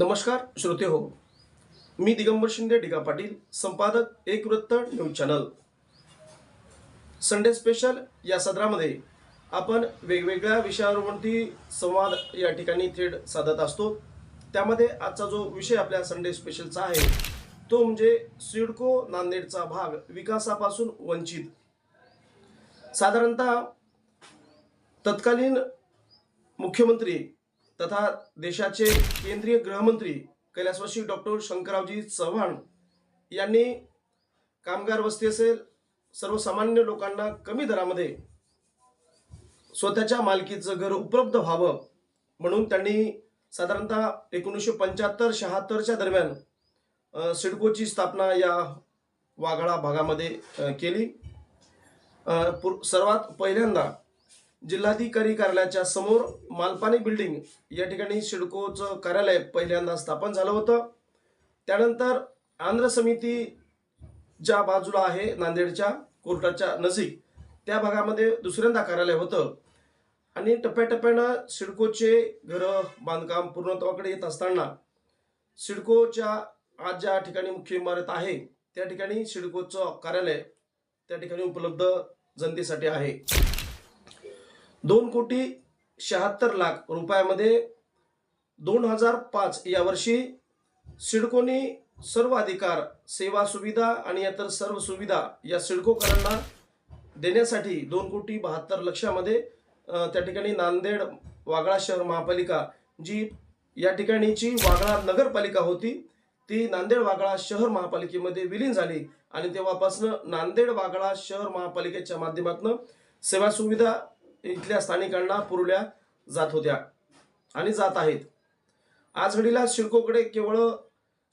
नमस्कार श्रोते हो. मी दिगंबर शिंदे डिगा पाटील संपादक एक वृत्त न्यूज चॅनल. संडे स्पेशल या सदरामध्ये आपण वेगवेगळ्या विषयांवरती संवाद या ठिकाणी थेट साधत असतो. त्यामध्ये आजचा जो विषय आपल्या संडे स्पेशलचा आहे तो म्हणजे सिडको नांदेडचा भाग विकासापासून वंचित. साधारणतः तत्कालीन मुख्यमंत्री तथा देशाचे केंद्रीय गृहमंत्री कैलासवासी डॉक्टर शंकररावजी चव्हाण यांनी कामगार वस्ती असेल सर्वसामान्य लोकांना कमी दरामध्ये स्वतःच्या मालकीचं घर उपलब्ध व्हावं म्हणून त्यांनी साधारणतः एकोणीसशे पंच्याहत्तर शहात्तरच्या दरम्यान सिडकोची स्थापना या वाघाळा भागामध्ये केली. सर्वात पहिल्यांदा जिल्हाधिकारी कार्यालयाच्या समोर मालपाणी बिल्डिंग या ठिकाणी सिडकोचं कार्यालय पहिल्यांदा स्थापन झालं होतं. त्यानंतर आंध्र समिती ज्या बाजूला आहे नांदेडच्या कोर्टाच्या नजीक त्या भागामध्ये दुसऱ्यांदा कार्यालय होतं. आणि टप्प्याटप्प्यानं सिडकोचे घरं बांधकाम पूर्णत्वाकडे येत असताना सिडकोच्या आज ज्या ठिकाणी मुख्य इमारत आहे त्या ठिकाणी सिडकोचं कार्यालय त्या ठिकाणी उपलब्ध जनतेसाठी आहे. दोन कोटी शहात्तर लाख रुपयामध्ये दोन हजार पाच या वर्षी सिडकोनी सर्व अधिकार सेवा सुविधा आणि इतर सर्व सुविधा या सिडकोकरांना देण्यासाठी दोन कोटी बहात्तर लक्षामध्ये त्या ठिकाणी नांदेड वागळा शहर महापालिका जी या ठिकाणीची वागळा नगरपालिका होती ती नांदेड वागळा शहर महापालिकेमध्ये विलीन झाली आणि तेव्हापासून नांदेड वागळा शहर महापालिकेच्या माध्यमातून सेवा सुविधा इथल्या स्थानिकांना पुरवल्या जात होत्या आणि जात आहेत. आज घडीला सिडकोकडे केवळ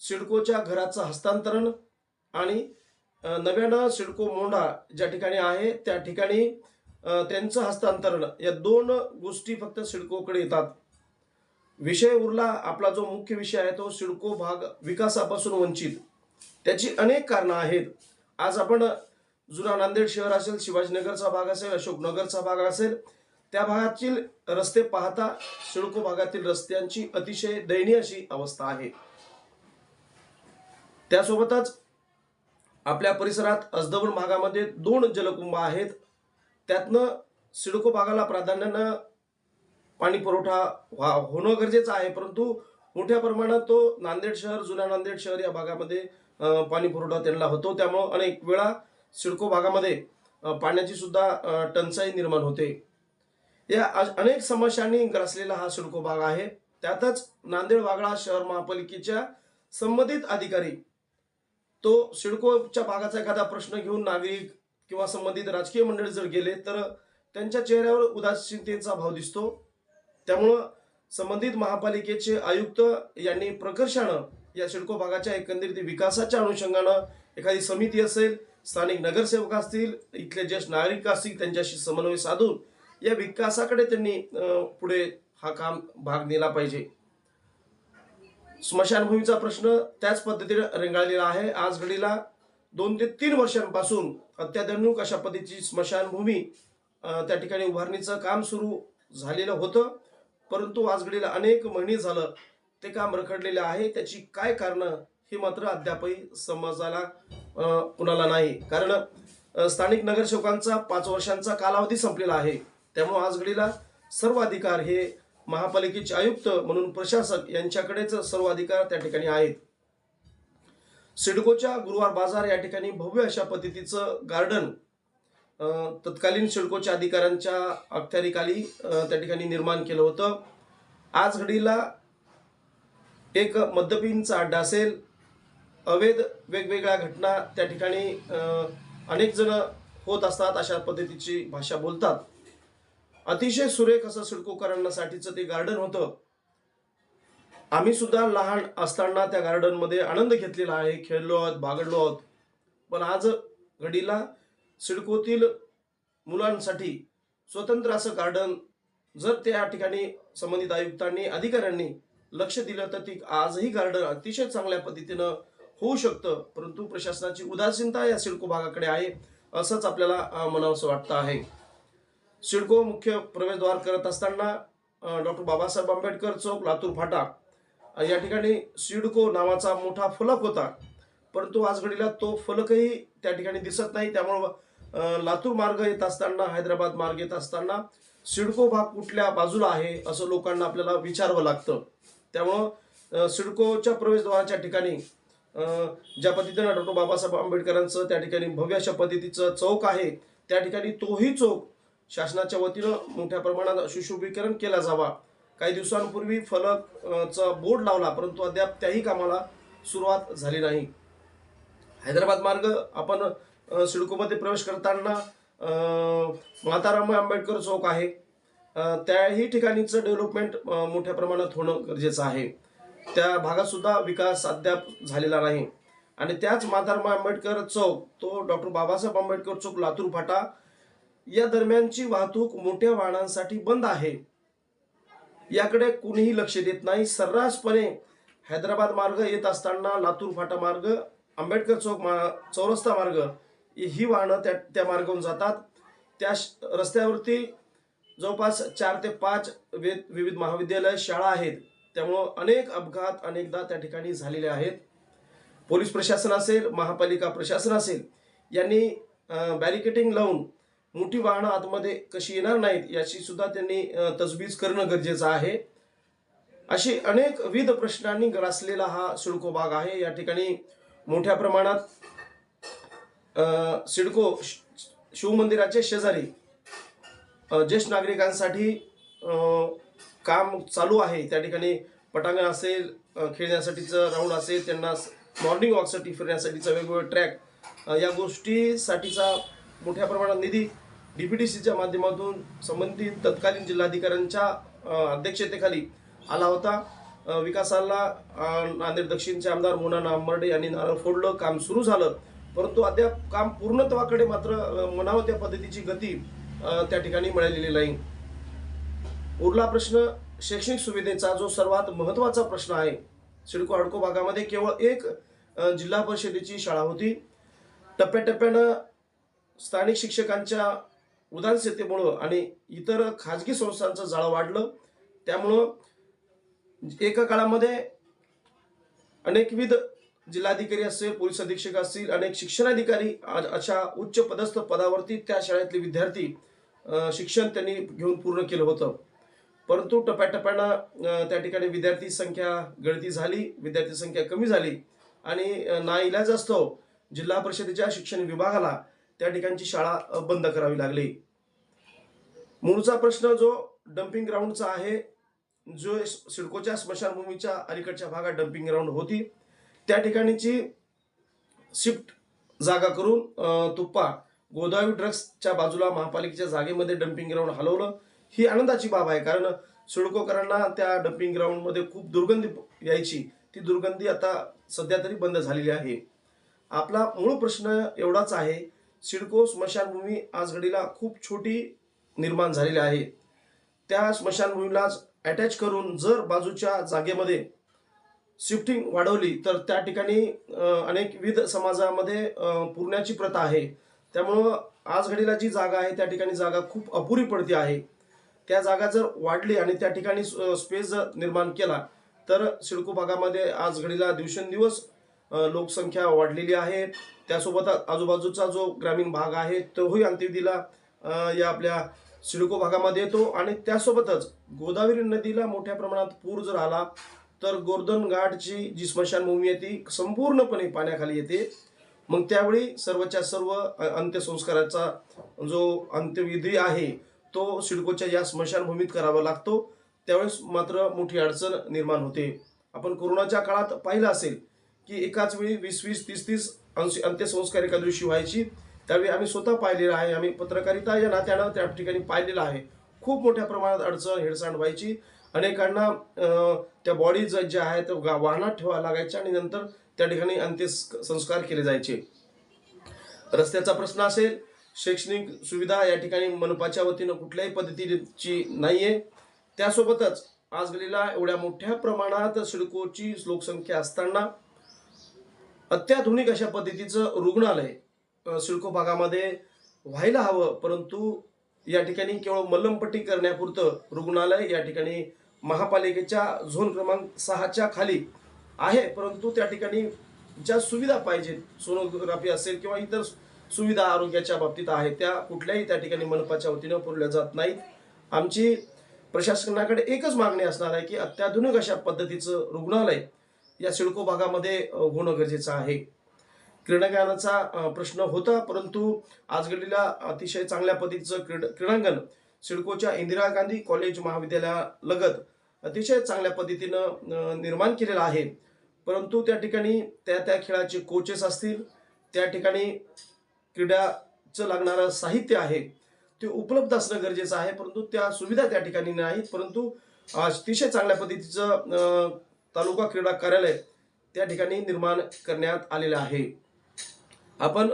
सिडकोच्या घराचं हस्तांतरण आणि नव्यानं सिडको मोंढा ज्या ठिकाणी आहे त्या ठिकाणी त्यांचं हस्तांतरण या दोन गोष्टी फक्त सिडकोकडे येतात. विषय उरला आपला जो मुख्य विषय आहे तो सिडको भाग विकासापासून वंचित. त्याची अनेक कारणं आहेत. आज आपण जुना नांदेड शहर असेल शिवाजीनगरचा भाग असेल अशोकनगरचा भाग असेल त्या भागातील रस्ते पाहता सिडको भागातील रस्त्यांची अतिशय दयनीय अशी अवस्था आहे. त्यासोबतच आपल्या परिसरात अजदवण भागामध्ये दोन जलकुंभ आहेत. त्यातनं सिडको भागाला प्राधान्यानं पाणी पुरवठा व्हा होणं गरजेचं आहे परंतु मोठ्या प्रमाणात तो नांदेड शहर जुन्या नांदेड शहर या भागामध्ये पाणी पुरवठा त्यांना होतो. त्यामुळं अनेक वेळा सिडको भागामध्ये पाण्याची सुद्धा टंचाई निर्माण होते. या अनेक समस्यांनी ग्रासलेला हा सिडको भाग आहे. त्यातच नांदेड वागळा शहर महापालिकेच्या संबंधित अधिकारी तो सिडकोच्या भागाचा एखादा प्रश्न घेऊन नागरिक किंवा संबंधित राजकीय मंडळ जर गेले तर त्यांच्या चेहऱ्यावर उदासीनतेचा भाव दिसतो. त्यामुळं संबंधित महापालिकेचे आयुक्त यांनी प्रकर्षानं या सिडको भागाच्या एकंदरीत विकासाच्या अनुषंगानं एखादी समिती असेल स्थानिक नगरसेवक असतील इथले ज्येष्ठ नागरिक असतील त्यांच्याशी समन्वय साधून या विकासाकडे त्यांनी पुढे हा काम भाग नेला पाहिजे. स्मशानभूमीचा प्रश्न त्याच पद्धतीने रेंगाळलेला आहे. आज घडीला दोन ते तीन वर्षांपासून अत्याधुनिक अशा पद्धतीची स्मशानभूमी त्या ठिकाणी उभारणीचं काम सुरू झालेलं होतं. परंतु आज घडीला अनेक महिने झालं ते काम रखडलेलं आहे. त्याची काय कारणं हे मात्र अद्यापही समजायला कुणाला नाही. कारण स्थानिक नगरसेवकांचा पाच वर्षांचा कालावधी संपलेला आहे. त्यामुळे आज घडीला सर्व अधिकार हे महापालिकेचे आयुक्त म्हणून प्रशासक यांच्याकडेच सर्व अधिकार त्या ठिकाणी आहेत. सिडकोच्या गुरुवार बाजार या ठिकाणी भव्य अशा पद्धतीचं गार्डन तत्कालीन सिडकोच्या अधिकाऱ्यांच्या अखत्यारीखाली त्या ठिकाणी निर्माण केलं होतं. आज घडीला एक मद्यपींचा अड्डा असेल अवैध वेगवेगळ्या घटना त्या ठिकाणी अनेक जण होत असतात अशा पद्धतीची भाषा बोलतात. अतिशय सुरेख असं सिडकोकरांसाठीचं ते गार्डन होतं. आम्ही सुद्धा लहान असताना त्या गार्डनमध्ये आनंद घेतलेला आहे. खेळलो आहोत बागडलो आहोत. पण आज घडीला सिडकोतील मुलांसाठी स्वतंत्र असं गार्डन जर त्या ठिकाणी संबंधित आयुक्तांनी अधिकाऱ्यांनी लक्ष दिलं तर ती आजही गार्डन अतिशय चांगल्या पद्धतीनं होऊ शकतं. परंतु प्रशासनाची उदासीनता या सिडको भागाकडे आहे असंच आपल्याला म्हणावंसं वाटतं आहे. सिडको मुख्य प्रवेशद्वार करत असताना डॉक्टर बाबासाहेब आंबेडकर चौक लातूर फाटा या ठिकाणी सिडको नावाचा मोठा फलक होता. परंतु आज घडीला तो फलकही त्या ठिकाणी दिसत नाही. त्यामुळं लातूर मार्ग येत असताना हैदराबाद मार्ग येत असताना सिडको भाग कुठल्या बाजूला आहे असं लोकांना आपल्याला विचारावं लागतं. त्यामुळं सिडकोच्या प्रवेशद्वाराच्या ठिकाणी ज्या पद्धतीनं डॉक्टर बाबासाहेब आंबेडकरांचं त्या ठिकाणी भव्य अशा पद्धतीचं चौक आहे त्या ठिकाणी तोही चौक शासनाच्या वतीनं मोठ्या प्रमाणात सुशोभीकरण केला जावा. काही दिवसांपूर्वी फलक चा बोर्ड लावला परंतु अद्याप त्याही कामाला सुरुवात झाली नाही. हैदराबाद मार्ग आपण सिडकोमध्ये प्रवेश करताना माताराम आंबेडकर चौक आहे. त्याही ठिकाणीचं डेव्हलपमेंट मोठ्या प्रमाणात होणं गरजेचं आहे. त्या भागात सुद्धा विकास अद्याप झालेला नाही. आणि त्याच माताराम आंबेडकर चौक तो डॉक्टर बाबासाहेब आंबेडकर चौक लातूर फाटा या दरम्यानची वाहतूक मोठ्या वाहनांसाठी बंद आहे. याकडे कुणीही लक्ष देत नाही. सर्रासपणे हैदराबाद मार्ग येत असताना लातूर फाटा मार्ग आंबेडकर चौक मा चौरस्ता मार्ग ही वाहनं त्या त्या मार्गावरून जातात. त्या श- रस्त्यावरती जवळपास चार ते पाच वे विविध महाविद्यालय शाळा आहेत. त्यामुळं अनेक अपघात अनेकदा त्या ठिकाणी झालेले आहेत. पोलीस प्रशासन असेल महापालिका प्रशासन असेल यांनी बॅरिकेटिंग लावून मोठी वाहनं आतमध्ये कशी येणार नाहीत याची सुद्धा त्यांनी तजबीज तजवीज करणं गरजेचं आहे. अशी अनेक विविध प्रश्नांनी ग्रासलेला हा सिडको भाग आहे. या ठिकाणी मोठ्या प्रमाणात सिडको शिवमंदिराचे शेजारी ज्येष्ठ नागरिकांसाठी काम चालू आहे. त्या ठिकाणी पटांगण असेल खेळण्यासाठीचं राऊंड असेल त्यांना मॉर्निंग वॉकसाठी फिरण्यासाठीचा वेगवेगळे ट्रॅक या गोष्टीसाठीचा मोठ्या प्रमाणात निधी डी पी टी सीच्या माध्यमातून संबंधित तत्कालीन जिल्हाधिकाऱ्यांच्या अध्यक्षतेखाली आला होता. विकासाला नांदेड दक्षिणचे आमदार मोना नांबर्डे यांनी नारळ फोडलं काम सुरू झालं. परंतु अद्याप काम पूर्णत्वाकडे मात्र म्हणावं त्या पद्धतीची गती त्या ठिकाणी मिळालेली नाही. उरला प्रश्न शैक्षणिक सुविधेचा जो सर्वात महत्त्वाचा प्रश्न आहे सिडको हडको भागामध्ये केवळ एक जिल्हा परिषदेची शाळा होती. टप्प्याटप्प्यानं स्थानिक शिक्षकांच्या उदासीनतेमुळं आणि इतर खाजगी संस्थांचं जाळं वाढलं. त्यामुळं एका काळामध्ये अनेकविध जिल्हाधिकारी असेल पोलीस अधीक्षक असतील अनेक शिक्षणाधिकारी आज अशा उच्च पदस्थ पदावरती त्या शाळेतले विद्यार्थी शिक्षण त्यांनी घेऊन पूर्ण केलं होतं. परंतु टप्प्याटप्प्यानं त्या ठिकाणी विद्यार्थी संख्या गळती झाली विद्यार्थी संख्या कमी झाली आणि ना इलाज असतो जिल्हा परिषदेच्या शिक्षण विभागाला त्या ठिकाणची शाळा बंद करावी लागली. मूळचा प्रश्न जो डम्पिंग ग्राउंडचा आहे जो सिडकोच्या स्मशानभूमीच्या अलीकडच्या भागात डम्पिंग ग्राउंड होती त्या ठिकाणीची शिफ्ट जागा करून तुप्पा गोदावी ड्रग्सच्या बाजूला महापालिकेच्या जागेमध्ये डम्पिंग ग्राउंड हलवलं. ही आनंदाची बाब आहे. कारण सिडकोकरांना त्या डम्पिंग ग्राउंडमध्ये खूप दुर्गंधी यायची. ती दुर्गंधी आता सध्या तरी बंद झालेली आहे. आपला मूळ प्रश्न एवढाच आहे सिडको स्मशानभूमी आज घडीला खूप छोटी निर्माण झालेली आहे. त्या स्मशानभूमीलाच अटॅच करून जर बाजूच्या जागेमध्ये शिफ्टिंग वाढवली तर त्या ठिकाणी अनेक विविध समाजामध्ये पुरण्याची प्रथा आहे. त्यामुळं आज घडीला जी जागा आहे त्या ठिकाणी जागा खूप अपुरी पडते आहे. त्या जागा जर वाढली आणि त्या ठिकाणी स्पेस जर निर्माण केला तर सिडको भागामध्ये आज घडीला दिवसेंदिवस लोकसंख्या वाढलेली आहे. त्यासोबत आजूबाजूचा जो ग्रामीण भाग आहे तोही अंत्यविधीला या आपल्या सिडको भागामध्ये येतो. आणि त्यासोबतच गोदावरी नदीला मोठ्या प्रमाणात पूर जर आला तर गोर्धन घाटची जी स्मशानभूमी आहे ती संपूर्णपणे पाण्याखाली येते. मग त्यावेळी सर्वच्या सर्व अंत्यसंस्काराचा जो अंत्यविधी आहे तो सिडकोच्या या स्मशानभूमीत करावा लागतो. त्यावेळेस मात्र मोठी अडचण निर्माण होते. आपण कोरोनाच्या काळात पाहिलं असेल की एकाच वेळी वीस वीस तीस तीस अंश अंत्यसंस्कार एका दिवशी व्हायची. त्यावेळी आम्ही स्वतः पाहिलेलं आहे. आम्ही पत्रकारिता या नात्यानं त्या ठिकाणी पाहिलेलं आहे. खूप मोठ्या प्रमाणात अडचण हेडसांड व्हायची. अनेकांना त्या बॉडीज ज्या आहेत वाहनात ठेवा लागायच्या आणि नंतर त्या ठिकाणी अंत्यसंस्कार केले जायचे. रस्त्याचा प्रश्न असेल शैक्षणिक सुविधा या ठिकाणी मनपाच्या वतीनं कुठल्याही पद्धतीची नाही आहे त्यासोबतच आज गेलेला एवढ्या मोठ्या प्रमाणात सिडकोची लोकसंख्या असताना अत्याधुनिक अशा पद्धतीचं रुग्णालय सिडको भागामध्ये व्हायला हवं परंतु या ठिकाणी केवळ मल्लमपट्टी करण्यापुरतं रुग्णालय या ठिकाणी महापालिकेच्या झोन क्रमांक सहाच्या खाली आहे. परंतु त्या ठिकाणी ज्या सुविधा पाहिजेत सोनोग्राफी असेल किंवा इतर सुविधा आरोग्याच्या बाबतीत आहेत त्या कुठल्याही त्या ठिकाणी मनपाच्या वतीनं पुरवल्या जात नाहीत. आमची प्रशासनाकडे एकच मागणी असणार आहे की अत्याधुनिक अशा पद्धतीचं रुग्णालय या सिडको भागामध्ये होणं गरजेचं आहे. क्रीडांगणाचा प्रश्न होता परंतु आज घडलेल्या अतिशय चांगल्या पद्धतीचं क्रीड क्रीडांगण सिडकोच्या इंदिरा गांधी कॉलेज महाविद्यालयालगत अतिशय चांगल्या पद्धतीनं निर्माण केलेलं आहे. परंतु त्या ठिकाणी त्या त्या खेळाचे कोचेस असतील त्या ठिकाणी क्रीडाचं लागणारं साहित्य आहे ते उपलब्ध असणं गरजेचं आहे परंतु त्या सुविधा त्या ठिकाणी नाहीत. परंतु अतिशय चांगल्या पद्धतीचं तालुका क्रीडा कार्यालय त्या ठिकाणी निर्माण करण्यात आलेलं आहे. आपण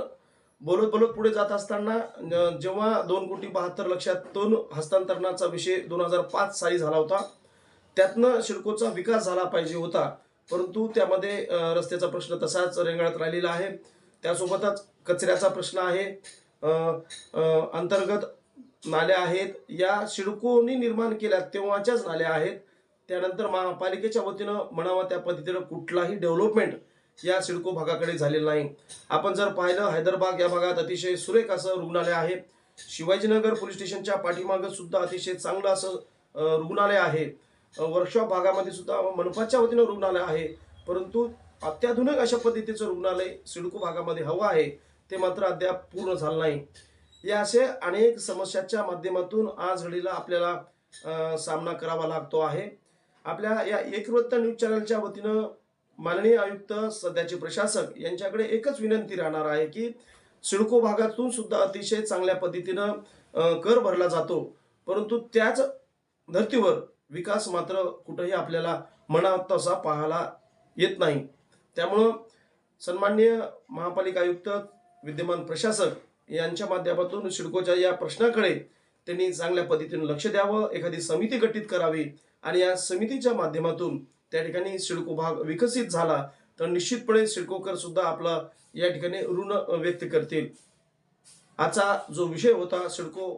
बोलत बोलत पुढे जात असताना जेव्हा दोन कोटी बहात्तर दोन हस्तांतरणाचा विषय दोन हजार पाच साली झाला होता त्यातनं शिडकोचा विकास झाला पाहिजे होता. परंतु त्यामध्ये रस्त्याचा प्रश्न तसाच रेंगाळत राहिलेला आहे. त्यासोबतच कचऱ्याचा प्रश्न आहे. अंतर्गत नाल्या आहेत. या सिडकोनी निर्माण केल्या तेव्हाच्याच नाल्या आहेत. त्यानंतर महापालिकेच्या वतीनं म्हणावा त्या पद्धतीनं कुठलाही डेव्हलपमेंट या सिडको भागाकडे झालेलं नाही. आपण जर पाहिलं हैदराबाद या भागात अतिशय सुरेख असं रुग्णालय आहे. शिवाजीनगर पोलीस स्टेशनच्या पाठीमागं सुद्धा अतिशय चांगलं असं रुग्णालय आहे. वर्कशॉप भागामध्ये सुद्धा मनपाच्या वतीनं रुग्णालय आहे. परंतु अत्याधुनिक अशा पद्धतीचं रुग्णालय सिडको भागामध्ये हवं आहे. ते मात्र अद्याप पूर्ण झालं नाही. या असे अनेक समस्याच्या माध्यमातून आज घडीला आपल्याला सामना करावा लागतो आहे. आपल्या या एकवृत्त न्यूज चॅनलच्या वतीनं माननीय आयुक्त सध्याचे प्रशासक यांच्याकडे एकच विनंती राहणार आहे की सिडको भागातून सुद्धा अतिशय चांगल्या पद्धतीनं कर भरला जातो. परंतु त्याच धर्तीवर विकास मात्र कुठंही आपल्याला मना तसा पाहायला येत नाही. त्यामुळं सन्माननीय महापालिका आयुक्त विद्यमान प्रशासक यांच्या माध्यमातून सिडकोच्या या प्रश्नाकडे त्यांनी चांगल्या पद्धतीने लक्ष द्यावं एखादी समिती गठीत करावी आणि या समितीच्या माध्यमातून त्या ठिकाणी सिडको भाग विकसित झाला तर निश्चितपणे सिडकोकर सुद्धा आपला या ठिकाणी ऋण व्यक्त करतील. आजचा जो विषय होता सिडको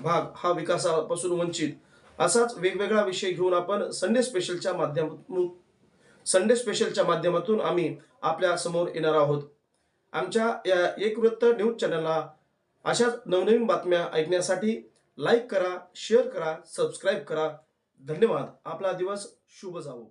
भाग हा विकासापासून वंचित असाच वेगवेगळा विषय घेऊन आपण संडे स्पेशलच्या माध्यमातून संडे स्पेशलच्या माध्यमातून आम्ही आपल्यासमोर येणार आहोत. आमच्या या एक वृत्त न्यूज चॅनलला अशाच नवनवीन बातम्या ऐकण्यासाठी लाईक करा शेअर करा सबस्क्राईब करा. धन्यवाद. आपला दिवस शुभ जावो.